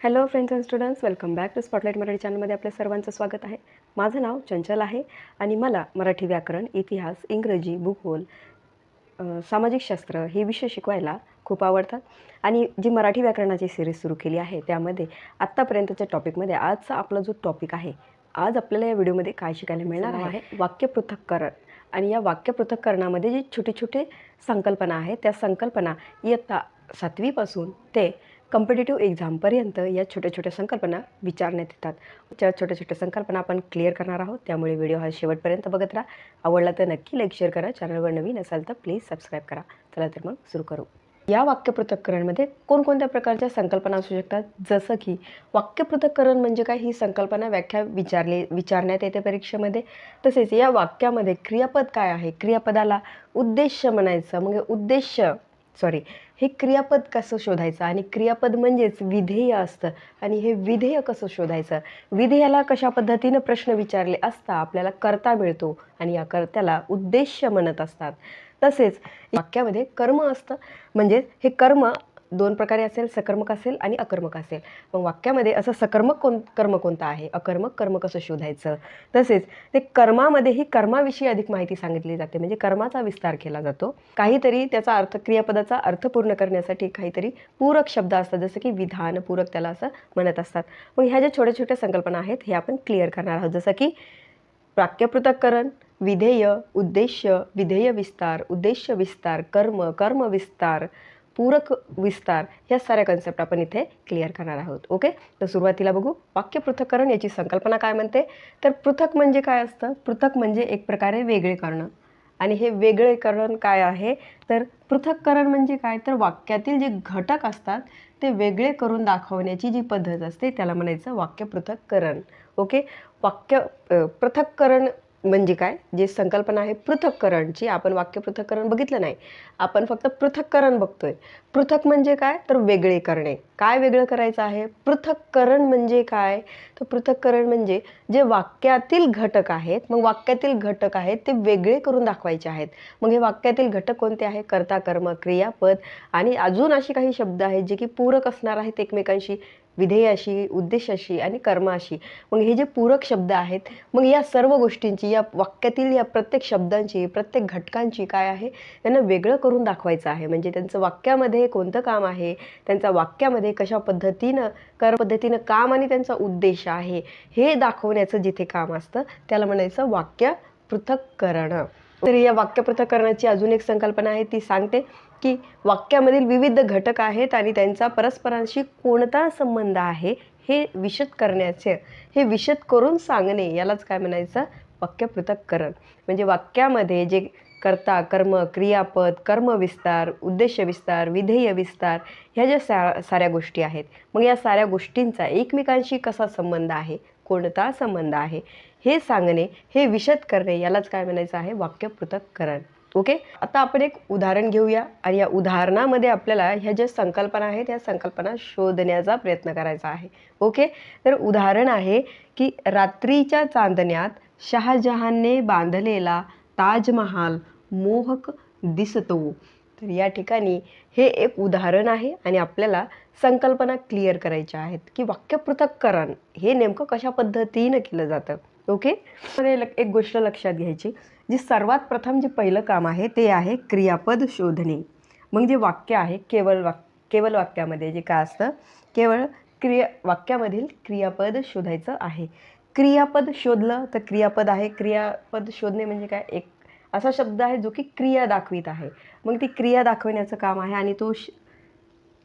Hello friends and students welcome back to Spotlight Marathi चॅनलमध्ये आपल्या सर्वांचं स्वागत आहे. माझं नाव चंचल आहे आणि मला मराठी व्याकरण इतिहास इंग्रजी भूगोल सामाजिक शास्त्र हे विषय शिकवायला खूप आवडतात. आणि जी मराठी व्याकरणाची सिरीज सुरू केली आहे त्यामध्ये आत्तापर्यंतच्या टॉपिकमध्ये आजचा आपला जो टॉपिक आहे आज आपल्याला या व्हिडिओमध्ये काय शिकायला मिळणार आहे? वाक्य पृथक्करण आणि या वाक्य पृथक्करणामध्ये जी छोटे छोटे संकल्पना आहेत त्या संकल्पना इयत्ता सातवीपासून ते कम्पिटेटिव्ह एक्झामपर्यंत या छोट्या छोट्या संकल्पना विचारण्यात येतात. त्या छोट्या छोट्या संकल्पना आपण क्लिअर करणार आहोत त्यामुळे व्हिडिओ हा शेवटपर्यंत बघत राहा. आवडला तर नक्की लाईक शेअर करा. चॅनलवर नवीन असाल तर प्लीज सबस्क्राईब करा. चला तर मग सुरू करू. या वाक्यपृथक्करणमध्ये कोणकोणत्या प्रकारच्या संकल्पना असू शकतात? जसं की वाक्यपृथक्करण म्हणजे काय? ही संकल्पना व्याख्या विचारली विचारण्यात येते परीक्षेमध्ये. तसेच या वाक्यामध्ये क्रियापद काय आहे? क्रियापदाला उद्देश म्हणायचं. म्हणजे मग उद्देश सॉरी हे क्रियापद कसं शोधायचं? आणि क्रियापद म्हणजेच विधेय असतं. आणि हे विधेय कसं शोधायचं? विधेयाला कशा पद्धतीनं प्रश्न विचारले असता आपल्याला कर्ता मिळतो आणि या कर्त्याला उद्देश म्हणत असतात. तसेच वाक्यामध्ये कर्म असतं. म्हणजेच हे कर्म दोन प्रकारे असेल सकर्मक असेल आणि अकर्मक असेल. मग वाक्यामध्ये असं सकर्मक कोण कर्म कोणतं आहे? अकर्मक कर्म कसं शोधायचं. तसेच ते कर्मामध्येही कर्माविषयी अधिक माहिती सांगितली जाते. म्हणजे कर्माचा विस्तार केला जातो. काहीतरी त्याचा अर्थ क्रियापदाचा अर्थ पूर्ण करण्यासाठी काहीतरी पूरक शब्द असतात. जसं की विधान पूरक त्याला असं म्हणत असतात. मग ह्या ज्या छोट्या छोट्या संकल्पना आहेत हे आपण क्लिअर करणार आहोत. जसं की वाक्यपृथक्करण विधेय उद्देश्य विधेय विस्तार उद्देश्य विस्तार कर्म कर्म विस्तार पूरक विस्तार ह्या साऱ्या कन्सेप्ट आपण इथे क्लिअर करणार आहोत. ओके तर सुरुवातीला बघू वाक्य पृथक्करण याची संकल्पना काय म्हणते? तर पृथक म्हणजे काय असतं? पृथक म्हणजे एक प्रकारे वेगळे करणं. आणि हे वेगळेकरण काय आहे? तर पृथक्करण म्हणजे काय? तर वाक्यातील जे घटक असतात ते वेगळे करून दाखवण्याची जी पद्धत असते त्याला म्हणायचं वाक्य पृथक्करण. ओके वाक्य पृथककरण पृथक्करण म्हणजे काय? जे संकल्पना आहे पृथक्करणची आपण वाक्य पृथक्करण बघितलं नाही. आपण फक्त पृथक्करण बघतोय. पृथक म्हणजे काय? तर वेगळे करणे. काय वेगळं करायचं आहे? पृथक्करण म्हणजे काय? तर पृथक्करण म्हणजे जे वाक्यातील घटक आहेत मग वाक्यातील घटक आहेत ते वेगळे करून दाखवायचे आहेत. मग हे वाक्यातील घटक कोणते आहे? कर्ता कर्म क्रियापद आणि अजून अशी काही शब्द आहेत जे की पूरक असणार आहेत एकमेकांशी. विधेयाशी उद्देशाशी आणि कर्माशी. मग हे जे पूरक शब्द आहेत मग या सर्व गोष्टींची या वाक्यातील या प्रत्येक शब्दांची प्रत्येक घटकांची काय आहे त्यांना वेगळं करून दाखवायचं आहे. म्हणजे त्यांचं वाक्यामध्ये कोणतं काम आहे त्यांचा वाक्यामध्ये कशा पद्धतीनं कर पद्धतीनं काम आणि त्यांचा उद्देश आहे हे दाखवण्याचं जिथे काम असतं त्याला म्हणायचं वाक्य पृथक्करण तर या वाक्य पृथक्करणाची अजून एक संकल्पना आहे ती सांगते की वाक्यामधील विविध घटक आहेत आणि त्यांचा परस्परांशी कोणता संबंध आहे हे विशद करण्याचे हे विशद करून सांगणे यालाच काय म्हणायचं? वाक्य पृथक्करण. म्हणजे वाक्यामध्ये जे कर्ता कर्म क्रियापद कर्मविस्तार उद्देश विस्तार विधेय विस्तार ह्या ज्या सा साऱ्या गोष्टी आहेत मग या साऱ्या गोष्टींचा एकमेकांशी कसा संबंध आहे? कोणता संबंध आहे? हे सांगणे हे विशद करणे यालाच काय म्हणायचं आहे? वाक्य पृथक्करण. ओके आता आपण एक उदाहरण घेऊया आणि या उदाहरणामध्ये आपल्याला ह्या ज्या संकल्पना आहेत या संकल्पना शोधण्याचा प्रयत्न करायचा आहे. ओके तर उदाहरण आहे की रात्रीच्या चांदण्यात शहाजहानने बांधलेला ताजमहाल मोहक दिसतो. तर या ठिकाणी हे एक उदाहरण आहे आणि आपल्याला संकल्पना क्लिअर करायच्या आहेत की वाक्य पृथक्करण हे नेमकं कशा पद्धतीनं केलं जातं. ओके मध्ये एक गोष्ट लक्षात घ्यायची. जी सर्वात प्रथम जे पहिलं काम आहे ते आहे क्रियापद शोधणे. मग जे वाक्य आहे केवळ वाक केवळ वाक्यामध्ये जे काय असतं केवळ क्रिया वाक्यामधील क्रियापद शोधायचं आहे. क्रियापद शोधलं तर क्रियापद आहे. क्रियापद शोधणे म्हणजे काय? एक असा शब्द आहे जो की क्रिया दाखवित आहे. मग ती क्रिया दाखवण्याचं काम आहे आणि तो श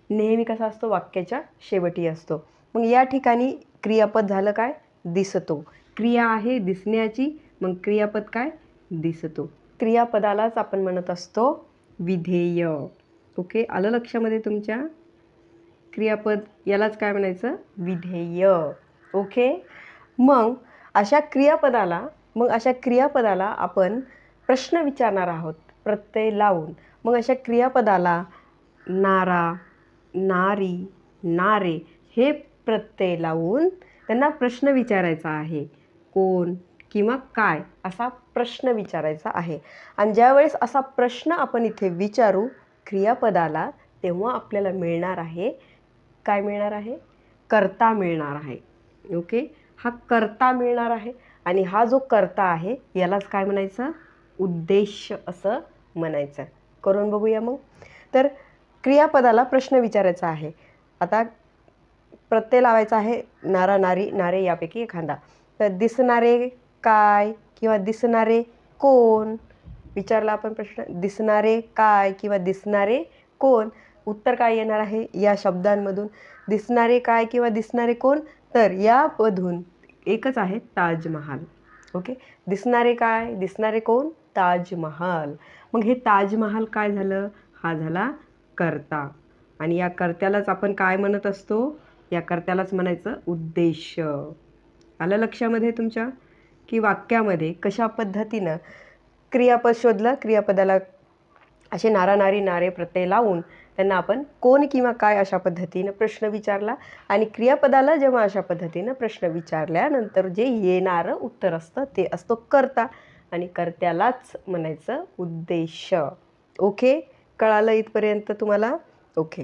नेहमी कसा असतो? वाक्याच्या शेवटी असतो. मग या ठिकाणी क्रियापद झालं काय? दिसतो. क्रिया आहे दिसण्याची मग क्रियापद काय? दिसतो. क्रियापदालाच आपण म्हणत असतो विधेय. ओके? आलं लक्षामध्ये तुमच्या? क्रियापद यालाच काय म्हणायचं? विधेय. ओके? मग अशा क्रियापदाला मग अशा क्रियापदाला आपण प्रश्न विचारणार आहोत. प्रत्यय लावून. मग अशा क्रियापदाला नारा नारी नारे हे प्रत्यय लावून त्यांना प्रश्न विचारायचा आहे. कोण किंवा काय असा प्रश्न विचारायचा आहे. आणि ज्यावेळेस असा प्रश्न आपण इथे विचारू क्रियापदाला तेव्हा आपल्याला मिळणार आहे. काय मिळणार आहे? करता मिळणार आहे. ओके? हा कर्ता मिळणार आहे. आणि हा जो कर्ता आहे यालाच काय म्हणायचं? उद्देश असं म्हणायचं. करून बघूया मग. तर क्रियापदाला प्रश्न विचारायचा आहे. आता प्रत्यय लावायचा आहे. नारा नारी नारे यापैकी एखादा. तर दिसणारे काय? किंवा दिसणारे कोण? विचारला आपण प्रश्न दिसणारे काय किंवा दिसणारे कोण? उत्तर काय येणार आहे या शब्दांमधून? दिसणारे काय किंवा दिसणारे कोण? तर यामधून एकच आहे ताजमहाल. ओके? दिसणारे काय दिसणारे कोण? ताजमहाल. मग हे ताजमहाल काय झालं? हा झाला कर्ता. आणि या कर्त्यालाच आपण काय म्हणत असतो? या कर्त्यालाच म्हणायचं उद्देश. आलं लक्षामध्ये तुमच्या? की वाक्यामध्ये कशा पद्धतीनं क्रियापद शोधलं क्रियापदाला असे नारानारी नारे प्रत्यय लावून त्यांना आपण कोण किंवा काय अशा पद्धतीनं प्रश्न विचारला आणि क्रियापदाला जेव्हा अशा पद्धतीनं प्रश्न विचारल्यानंतर जे येणारं उत्तर असतं ते असतो कर्ता आणि कर्त्यालाच म्हणायचं उद्देश. ओके? कळालं इथपर्यंत तुम्हाला? ओके.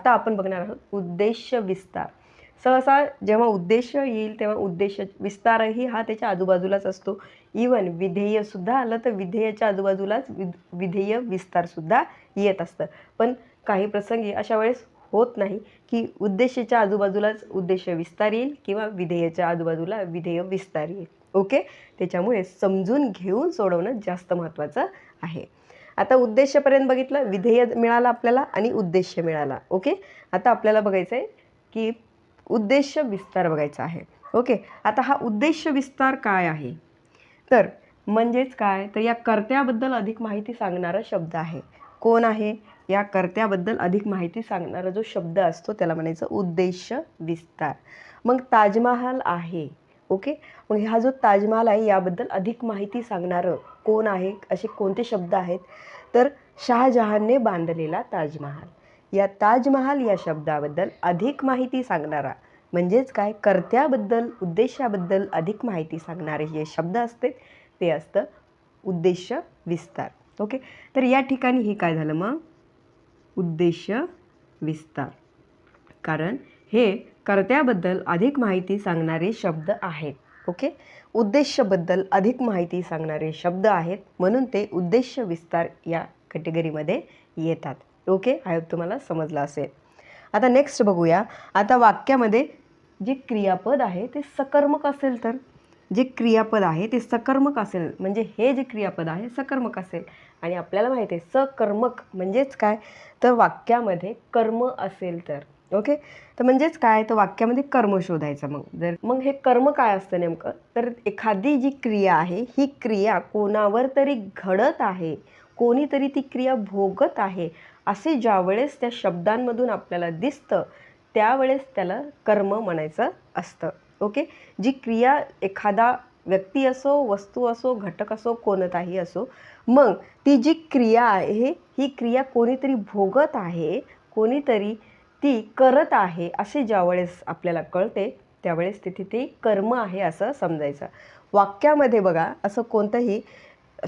आता आपण बघणार आहोत उद्देश विस्तार. सहसा जेव्हा उद्देश येईल तेव्हा उद्देश विस्तारही हा त्याच्या आजूबाजूलाच असतो. इवन विधेयसुद्धा आलं तर विधेयाच्या आजूबाजूलाच विध विधेय विस्तारसुद्धा येत असतं. पण काही प्रसंगी अशा वेळेस होत नाही की उद्देशाच्या आजूबाजूलाच उद्देश विस्तार येईल किंवा विधेयाच्या आजूबाजूला विधेय विस्तार येईल. ओके? त्याच्यामुळे समजून घेऊन सोडवणं जास्त महत्त्वाचं आहे. आता उद्देशपर्यंत बघितलं विधेय मिळालं आपल्याला आणि उद्देश मिळाला. ओके? आता आपल्याला बघायचं आहे की उद्देश विस्तार बघायचा आहे. ओके आता हा उद्देश विस्तार काय आहे? तर म्हणजेच काय? तर या कर्त्याबद्दल अधिक माहिती सांगणारा शब्द आहे. कोण आहे? या कर्त्याबद्दल अधिक माहिती सांगणारा जो शब्द असतो त्याला म्हणायचं उद्देश विस्तार. मग ताजमहाल आहे. ओके? मग हा जो ताजमहाल आहे याबद्दल अधिक माहिती सांगणारं कोण आहे? असे कोणते शब्द आहेत? तर शहाजहानने बांधलेला ताजमहाल. या ताजमहाल या शब्दाबद्दल अधिक माहिती सांगणारा म्हणजेच काय? कर्त्याबद्दल उद्देशाबद्दल अधिक माहिती सांगणारे जे शब्द असते. ते असतं उद्देश विस्तार. ओके? तर या ठिकाणी हे काय झालं मग? उद्देश विस्तार. कारण हे कर्त्याबद्दल अधिक माहिती सांगणारे शब्द आहेत. ओके? उद्देशबद्दल अधिक माहिती सांगणारे शब्द आहेत. म्हणून ते उद्देश विस्तार या कॅटेगरीमध्ये येतात. ओके? आय होप तुम्हाला समजलं असेल. आता नेक्स्ट बघूया. आता वाक्यामध्ये जे क्रियापद आहे ते सकर्मक असेल तर? जे क्रियापद आहे ते सकर्मक असेल. म्हणजे हे जे क्रियापद आहे सकर्मक असेल. आणि आपल्याला माहिती आहे सकर्मक म्हणजेच काय? तर वाक्यामध्ये कर्म असेल तर. ओके? तर म्हणजेच काय? तर वाक्यामध्ये कर्म शोधायचं मग. जर मग हे कर्म काय असतं नेमकं? तर एखादी जी क्रिया आहे ही क्रिया कोणावर तरी घडत आहे. कोणीतरी ती क्रिया भोगत आहे असे ज्यावेळेस त्या शब्दांमधून आपल्याला दिसतं त्यावेळेस त्याला कर्म म्हणायचं असतं. ओके? जी क्रिया एखादा व्यक्ती असो वस्तू असो घटक असो कोणताही असो मग ती जी क्रिया आहे ही क्रिया कोणीतरी भोगत आहे कोणीतरी ती करत आहे असे ज्यावेळेस आपल्याला कळते त्यावेळेस तिथे ते कर्म आहे असं समजायचं. वाक्यामध्ये बघा असं कोणतंही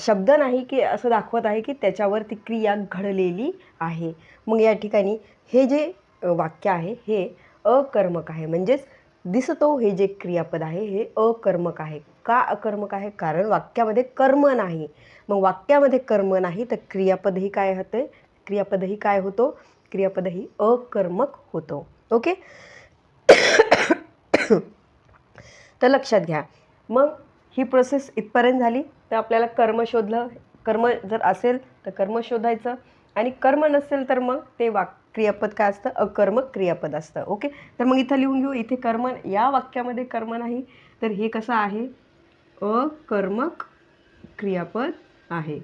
शब्द नाही की असं दाखवत आहे की त्याच्यावर ती क्रिया घडलेली आहे. मग या ठिकाणी हे जे वाक्य आहे हे अकर्मक आहे. म्हणजेच दिसतो हे जे क्रियापद आहे हे अकर्मक आहे. का अकर्मक आहे? कारण वाक्यामध्ये कर्म नाही. मग वाक्यामध्ये कर्म नाही तर क्रियापदही काय होते? क्रियापदही काय होतो? क्रियापदही अकर्मक होतो. ओके? तर लक्षात घ्या. मग ही प्रोसेस इथपर्यंत झाली. तर आपल्याला कर्म शोधलं. कर्म जर असेल तर कर्म शोधायचं. आणि कर्म नसेल तर मग ते वाक क्रियापद काय असतं? अकर्मक क्रियापद असतं. ओके? तर मग इथं लिहून घेऊ. इथे कर्म या वाक्यामध्ये कर्म नाही. तर हे कसं आहे? अकर्मक क्रियापद आहे.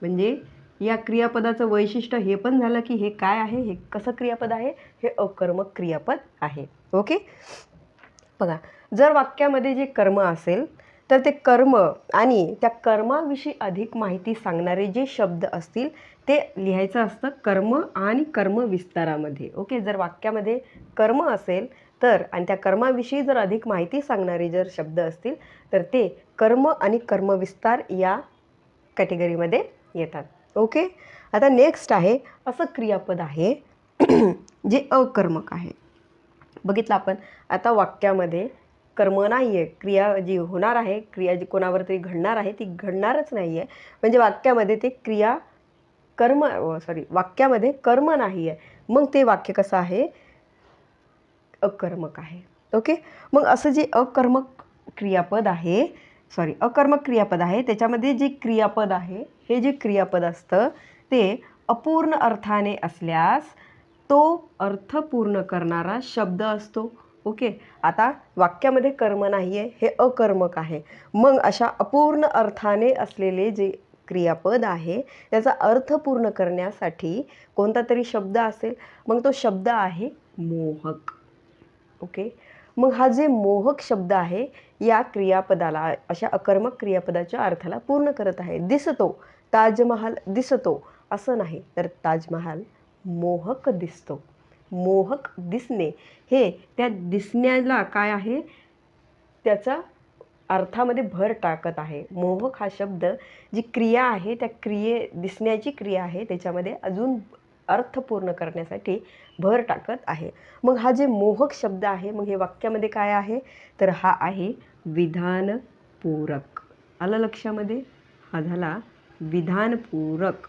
म्हणजे या क्रियापदाचं वैशिष्ट्य हे पण झालं की हे काय आहे? हे कसं क्रियापद आहे? हे अकर्मक क्रियापद आहे. ओके? बघा जर वाक्यामध्ये जे कर्म असेल तर ते कर्म आणि त्या कर्माविषयी अधिक माहिती सांगणारे जे शब्द असतील ते लिहायचं असतं कर्म आणि कर्म विस्तारामध्ये. ओके? जर वाक्यामध्ये कर्म असेल तर आणि त्या कर्माविषयी जर अधिक माहिती सांगणारे जर शब्द असतील तर ते कर्म आणि कर्मविस्तार या कॅटेगरीमध्ये येतात. ओके? आता नेक्स्ट आहे असं क्रियापद आहे जे अकर्मक आहे. बघितलं आपण आता वाक्यामध्ये कर्म नाही आहे क्रिया जी होणार आहे क्रिया जी कोणावर तरी घडणार आहे ती घडणारच नाही आहे म्हणजे वाक्यामध्ये ते क्रिया कर्म सॉरी वाक्यामध्ये कर्म नाही आहे मग ते वाक्य कसं आहे? अकर्मक आहे. ओके? मग असं जे अकर्मक क्रियापद आहे सॉरी अकर्मक क्रियापद आहे त्याच्यामध्ये जे क्रियापद आहे हे जे क्रियापद असतं ते अपूर्ण अर्थाने असल्यास तो अर्थ पूर्ण करणारा शब्द असतो. ओके? आता वाक्यामध्ये कर्म नाही आहे हे अकर्मक आहे. मग अशा अपूर्ण अर्थाने असलेले जे क्रियापद आहे त्याचा अर्थ पूर्ण करण्यासाठी कोणता तरी शब्द असेल? मग तो शब्द आहे मोहक. ओके? मग हा जे मोहक शब्द आहे या क्रियापदाला अशा अकर्मक क्रियापदाच्या अर्थाला पूर्ण करत आहे. दिसतो ताजमहाल दिसतो. असं नाही. तर ताजमहाल मोहक दिसतो. मोहक दिसणे. हे त्या दिसण्याला काय आहे? त्याचा अर्थामध्ये भर टाकत आहे. मोहक हा शब्द जी क्रिया आहे त्या क्रिये दिसण्याची क्रिया आहे त्याच्यामध्ये अजून अर्थ पूर्ण करण्यासाठी भर टाकत आहे. मग हा जे मोहक शब्द आहे मग हे वाक्यामध्ये काय आहे? तर हा आहे विधानपूरक. आलं लक्षामध्ये? हा झाला विधानपूरक.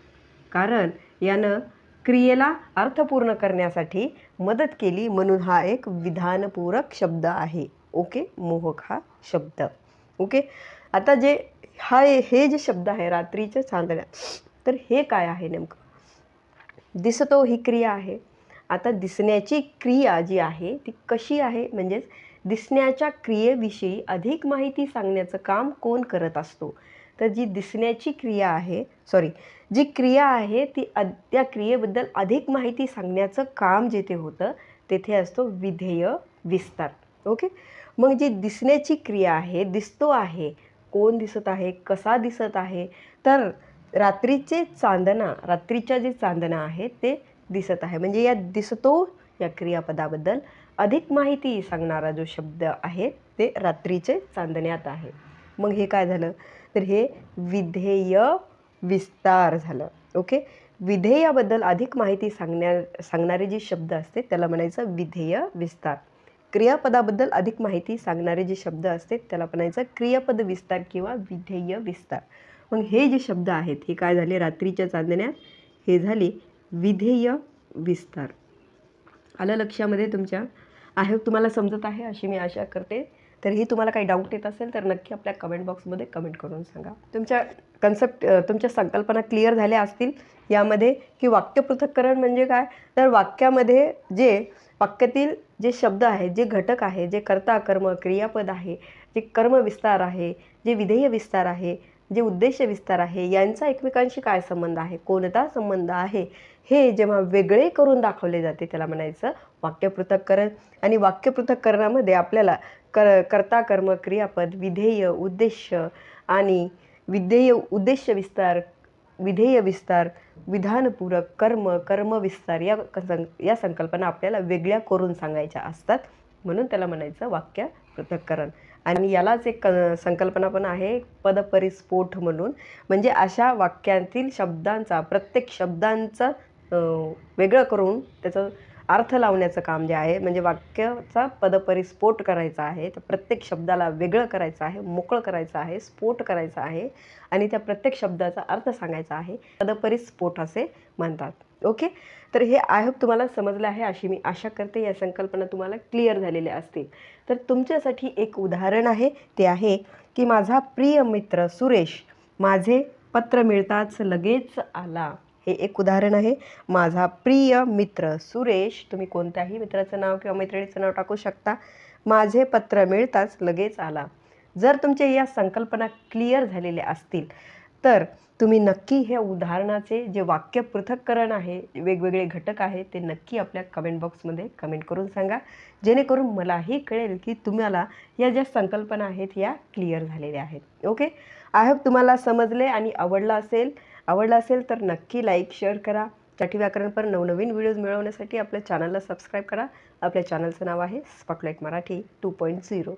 कारण यानं क्रियेला अर्थपूर्ण करण्यासाठी मदत केली म्हणून हा एक विधानपूरक शब्द आहे. ओके? मोहक हा शब्द. ओके? आता जे हा हे जे शब्द आहे रात्रीच्या चांदण्या तर हे काय आहे नेमकं? दिसतो ही क्रिया आहे. आता दिसण्याची क्रिया जी आहे ती कशी आहे? म्हणजेच दिसण्याच्या क्रियेविषयी अधिक माहिती सांगण्याचं काम कोण करत असतो? तर जी दिसण्याची क्रिया आहे सॉरी जी क्रिया आहे ती अ त्या क्रियेबद्दल अधिक माहिती सांगण्याचं काम जेथे होतं तेथे असतो विधेय विस्तार. ओके मग जी दिसण्याची क्रिया आहे दिसतो आहे कोण दिसत आहे कसा दिसत आहे तर रात्रीचे चांदना रात्रीच्या जे चांदना आहे ते दिसत आहे. म्हणजे या दिसतो या क्रियापदाबद्दल अधिक माहिती सांगणारा जो शब्द आहे ते रात्रीचे चांदण्यात आहे. मग हे काय झालं? तर हे विधेय विस्तार झालं. ओके विधेयाबद्दल अधिक माहिती सांगण्या सांगणारे जे शब्द असते त्याला म्हणायचं विधेय विस्तार. क्रियापदाबद्दल अधिक माहिती सांगणारे जे शब्द असते त्याला म्हणायचं क्रियापद विस्तार किंवा विधेय विस्तार. मग हे जे शब्द आहेत हे काय झाले? रात्रीच्या चांदण्यात हे झाले विधेय विस्तार. आलं लक्षामध्ये तुमच्या? आहे तुम्हाला समजत आहे अशी मी आशा करते. तरीही तुम्हाला काही डाऊट येत असेल तर नक्की आपल्या कमेंट बॉक्समध्ये कमेंट करून सांगा. तुमच्या कन्सेप्ट तुमच्या संकल्पना क्लिअर झाल्या असतील यामध्ये की वाक्य पृथक्करण म्हणजे काय? तर वाक्यामध्ये जे वाक्यातील जे शब्द आहेत जे घटक आहे जे कर्ता कर्म क्रियापद आहे जे कर्म विस्तार आहे जे विधेय विस्तार आहे जे उद्देश विस्तार आहे यांचा एकमेकांशी काय संबंध आहे? कोणता संबंध आहे? हे जेव्हा वेगळे करून दाखवले जाते त्याला म्हणायचं वाक्य पृथक्करण. आणि वाक्य पृथक्करणामध्ये आपल्याला कर कर्ता कर्म क्रियापद विधेय उद्देश आणि विधेय उद्देश विस्तार विधेय विस्तार विधानपूरक कर्म कर्म विस्तार या सं या संकल्पना आपल्याला वेगळ्या करून सांगायच्या असतात. म्हणून त्याला म्हणायचं वाक्य पृथक्करण. आणि यालाच एक क संकल्पना पण आहे पदपरिस्फोट म्हणून. म्हणजे अशा वाक्यातील शब्दांचा प्रत्येक शब्दांचा वेगळं करून त्याचं अर्थ लावण्याचं काम जे आहे म्हणजे वाक्याचा पदपरिस्फोट करायचा आहे तर प्रत्येक शब्दाला वेगळं करायचं आहे मोकळं करायचं आहे स्फोट करायचा आहे आणि त्या प्रत्येक शब्दाचा अर्थ सांगायचा आहे. पदपरिस्फोट असे म्हणतात. ओके? तर हे आय होप तुम्हाला समजलं आहे अशी मी आशा करते या संकल्पना तुम्हाला क्लिअर झालेल्या असतील. तर तुमच्यासाठी एक उदाहरण आहे ते आहे की माझा प्रिय मित्र सुरेश माझे पत्र मिळताच लगेच आला. हे एक उदाहरण आहे. माझा प्रिय मित्र सुरेश तुम्ही कोणत्याही मित्राचं नाव किंवा मैत्रिणीचं नाव टाकू शकता. माझे पत्र मिळताच लगेच आला. जर तुमच्या या संकल्पना क्लिअर झालेल्या असतील तर तुम्ही नक्की हे उदाहरणाचे जे वाक्य पृथक्करण आहे वेगवेगळे घटक आहे ते नक्की आपल्या कमेंट बॉक्समध्ये कमेंट करून सांगा. जेणेकरून मलाही कळेल की तुम्हाला या ज्या संकल्पना आहेत या क्लिअर झालेल्या आहेत. ओके आय होप तुम्हाला समजले आणि आवडलं असेल. आवडला असेल तर नक्की लाईक शेअर करा. चाटी व्याकरणपर नवनवीन व्हिडिओज मिळवण्यासाठी आपल्या चॅनलला सबस्क्राईब करा. आपल्या चॅनलचं नाव आहे Spotlight Marathi two point zero